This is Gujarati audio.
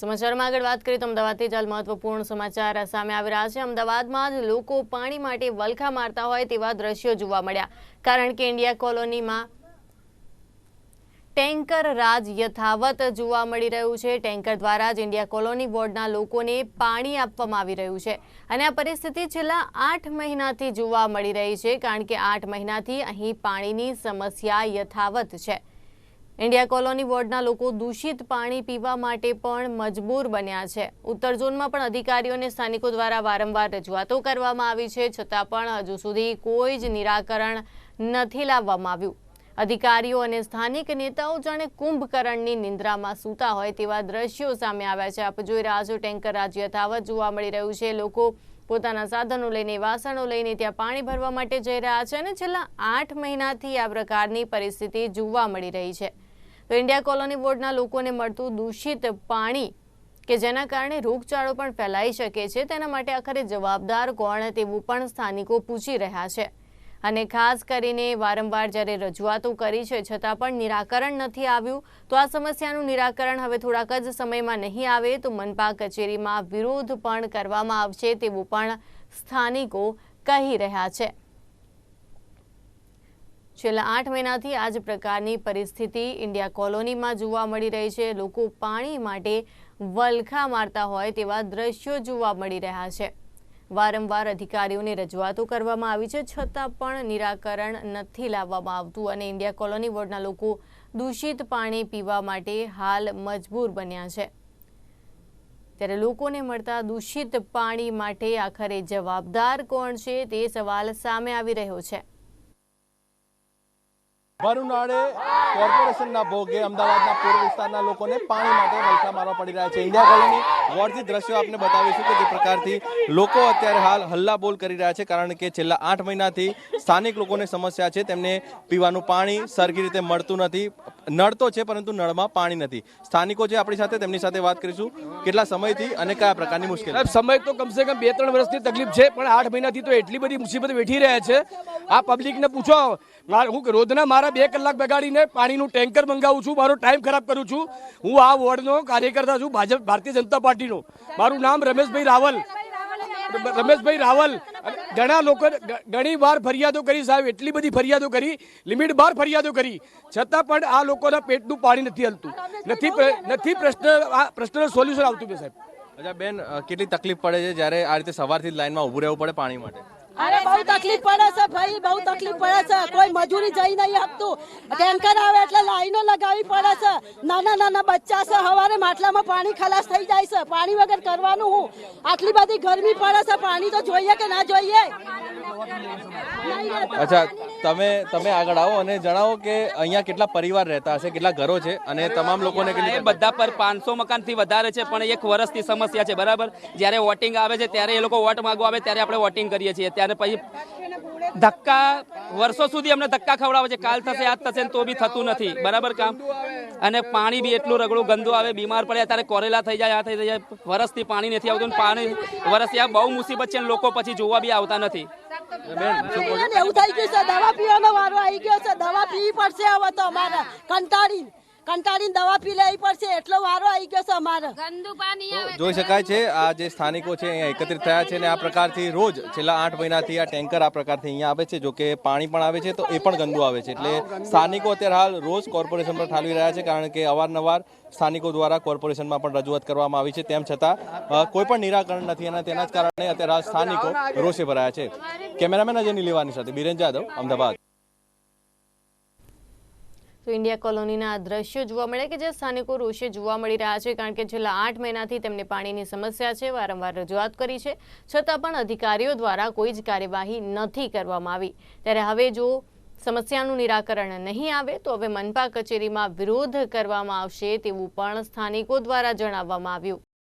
સમાચારમાં આગળ વાત કરીએ તો અમદાવાદથી હાલ મહત્વપૂર્ણ સમાચાર સામે આવી રહ્યા છે. અમદાવાદમાં જ લોકો પાણી માટે વલખા મારતા હોય તેવા દ્રશ્યો જોવા મળ્યા. કારણ કે ઇન્ડિયા કોલોનીમાં ટેન્કર રાજ યથાવત જોવા મળી રહ્યું છે. ટેન્કર દ્વારા જ ઇન્ડિયા કોલોની વોર્ડના લોકોને પાણી આપવામાં આવી રહ્યું છે. અને આ પરિસ્થિતિ છેલ્લા આઠ મહિનાથી જોવા મળી રહી છે, કારણ કે આઠ મહિનાથી અહીં પાણીની સમસ્યા યથાવત છે. ઇન્ડિયા કોલોની વોર્ડના લોકો દૂષિત પાણી પીવા માટે પણ મજબૂર બન્યા છે. ઉત્તર ઝોનમાં પણ અધિકારીઓને સ્થાનિકો દ્વારા વારંવાર રજૂઆતો કરવામાં આવી છે, છતાં પણ હજુ સુધી કોઈ જ નિરાકરણ નથી લાવવામાં આવ્યું. અધિકારીઓ અને સ્થાનિક નેતાઓ જાણે કુંભકર્ણની નિંદ્રામાં સૂતા હોય તેવા દ્રશ્યો સામે આવ્યા છે. આપ જોઈ રહ્યા છો ટેન્કર રાજ યથાવત. જોવા મળી રહ્યું છે, લોકો પોતાના સાધનો લઈને, વાસણો લઈને ત્યાં પાણી ભરવા માટે જઈ રહ્યા છે અને છેલ્લા આઠ મહિનાથી આ પ્રકારની પરિસ્થિતિ જોવા મળી રહી છે. તો ઇન્ડિયા કોલોની વોર્ડના લોકોને મળતું દૂષિત પાણી કે જેના કારણે રોગચાળો પણ ફેલાઈ શકે છે, તેના માટે આખરે જવાબદાર કોણ તેવું પણ સ્થાનિકો પૂછી રહ્યા છે. અને ખાસ કરીને વારંવાર જ્યારે રજૂઆતો કરી છે, છતાં પણ નિરાકરણ નથી આવ્યું, તો આ સમસ્યાનું નિરાકરણ હવે થોડાક જ સમયમાં નહીં આવે તો મનપા કચેરીમાં વિરોધ પણ કરવામાં આવશે તેવું પણ સ્થાનિકો કહી રહ્યા છે. છેલ્લા આઠ મહિનાથી આ જ પ્રકારની પરિસ્થિતિ ઇન્ડિયા કોલોનીમાં જોવા મળી રહી છે. લોકો પાણી માટે વલખા મારતા હોય તેવા દ્રશ્યો જોવા મળી રહ્યા છે. વારંવાર અધિકારીઓને રજૂઆતો કરવામાં આવી છે, છતાં પણ નિરાકરણ નથી લાવવામાં આવતું અને ઇન્ડિયા કોલોની વોર્ડના લોકો દૂષિત પાણી પીવા માટે હાલ મજબૂર બન્યા છે. ત્યારે લોકોને મળતા દૂષિત પાણી માટે આખરે જવાબદાર કોણ છે તે સવાલ સામે આવી રહ્યો છે. ભર ઉનાળે કોર્પોરેશનના ભોગે અમદાવાદના પૂર્વ વિસ્તારના લોકોને પાણી માટે વલખા મારવા પડી રહ્યા છે. ઇન્ડિયા કોલોની વોર્ડથી દ્રશ્યો આપને બતાવીશું કે જે પ્રકારથી લોકો અત્યારે હાલ હલ્લાબોલ કરી રહ્યા છે, કારણ કે છેલ્લા આઠ મહિનાથી સ્થાનિક લોકોને સમસ્યા છે. તેમને પીવાનું પાણી સરખી રીતે મળતું નથી. નળ તો છે, પરંતુ નળમાં પાણી નથી. સ્થાનિકો છે આપણી સાથે, તેમની સાથે વાત કરીશું. કેટલા સમયથી અને કયા પ્રકારની મુશ્કેલી? સમય તો કમસે કમ બે ત્રણ વર્ષની તકલીફ છે, પણ આઠ મહિનાથી તો એટલી બધી મુસીબત વેઠી રહ્યા છે. આ પબ્લિકને પૂછો હું રોજના મારા બે કલાક બગાડીને પાણીનું ટેન્કર મંગાવું છું, મારો ટાઈમ ખરાબ કરું છું. હું આ વોર્ડનો કાર્યકર્તા છું, ભાજપ, ભારતીય જનતા પાર્ટીનો. મારું નામ રમેશભાઈ રાવલ. રમેશભાઈ રાવલ. ઘણા લોકો ઘણી વાર ફરિયાદો કરી સાહેબ, એટલી બધી ફરિયાદો કરી, લિમિટ બાર ફરિયાદો કરી. છતાં પણ આ લોકોના પેટનું પાણી નથી હલતું. નથી નથી પ્રશ્ન, આ પ્રશ્નનું સોલ્યુશન આવતું કે સાહેબ? અચ્છા, બેન કેટલી તકલીફ પડે છે જ્યારે આ રીતે સવારથી જ લાઈનમાં ઊભું રહેવું પડે પાણી માટે? અરે બહુ તકલીફ પડે છે ભાઈ બહુ તકલીફ પડે છે. કોઈ મજૂરી જઈ નહીં આપતું. ટેન્કર આવે એટલે લાઈનો લગાવવી પડે છે. નાના નાના બચ્ચા છે હવારે માટલામાં પાણી ખલાસ થઈ જાય છે. પાણી વગર કરવાનું હું? આટલી બધી ગરમી પડે છે પાણી તો જોઈએ કે ના જોઈએ? અચ્છા તમે તમે આગળ આવો અને જણાવો કે અહીંયા કેટલા પરિવાર રહેતા હશે, કેટલા ઘરો છે અને તમામ લોકોને બધા પર પાંચસો મકાનથી વધારે છે, પણ એક વર્ષથી સમસ્યા છે, બરાબર? જ્યારે વોટિંગ આવે છે, ત્યારે એ લોકો વોટ માંગવા આવે, ત્યારે આપણે વોટિંગ કરીએ છીએ. ત્યારે પછી ધક્કા વર્ષો સુધી અમને ધક્કા ખવડાવે છે. કાલ થશે આજ થશે તો બી થતું નથી. બરાબર કામ? અને પાણી બી એટલું રગડું ગંદુ આવે બીમાર પડે ત્યારે કોરેલા થઈ જાય આ થઈ જાય વર્ષથી પાણી નથી આવતું પાણી વર્ષથી આ બહુ મુસીબત છે ને લોકો પછી જોવા બી આવતા નથી. એવું થઈ ગયું છે દવા પીવાનો વારો આવી ગયો છે દવા પીવી પડશે હવે તો અમારે કંટાળીને. કંટાળીને દવા પી લેવી પડશે. એટલો વારો આવી ગયો છે અમારે. જોઈ શકાય છે આ જે સ્થાનિકો છે અહીંયા એકત્રિત થયા છે અને આ પ્રકારથી રોજ છેલ્લા આઠ મહિનાથી આ ટેન્કર આ પ્રકારથી અહીંયા આવે છે. જો કે પાણી પણ આવે છે તો એ પણ ગંદુ આવે છે. એટલે સ્થાનિકો અત્યારે હાલ રોજ કોર્પોરેશન પર ઠાલવી રહ્યા છે કારણ કે અવારનવાર સ્થાનિકો દ્વારા કોર્પોરેશનમાં પણ રજૂઆત કરવામાં આવી છે. તેમ છતાં કોઈ પણ નિરાકરણ નથી અને તેના જ કારણે અત્યારે હાલ સ્થાનિકો રોષે ભરાયા છે. કેમેરામેન અજય લેવાની સાથે બિરેન જાદવ અમદાવાદ. તો ઇન્ડિયા કોલોનીના દ્રશ્યો જોવા મળે કે જે સ્થાનિકો રોષે જોવા મળી રહ્યા છે, કારણ કે છેલ્લા આઠ મહિનાથી તેમને પાણીની સમસ્યા છે, વારંવાર રજૂઆત કરી છે, છતાં પણ અધિકારીઓ દ્વારા કોઈ જ કાર્યવાહી નથી કરવામાં આવી. ત્યારે હવે જો સમસ્યાનું નિરાકરણ નહીં આવે, તો હવે મનપા કચેરીમાં વિરોધ કરવામાં આવશે તેવું પણ સ્થાનિકો દ્વારા જણાવવામાં આવ્યું.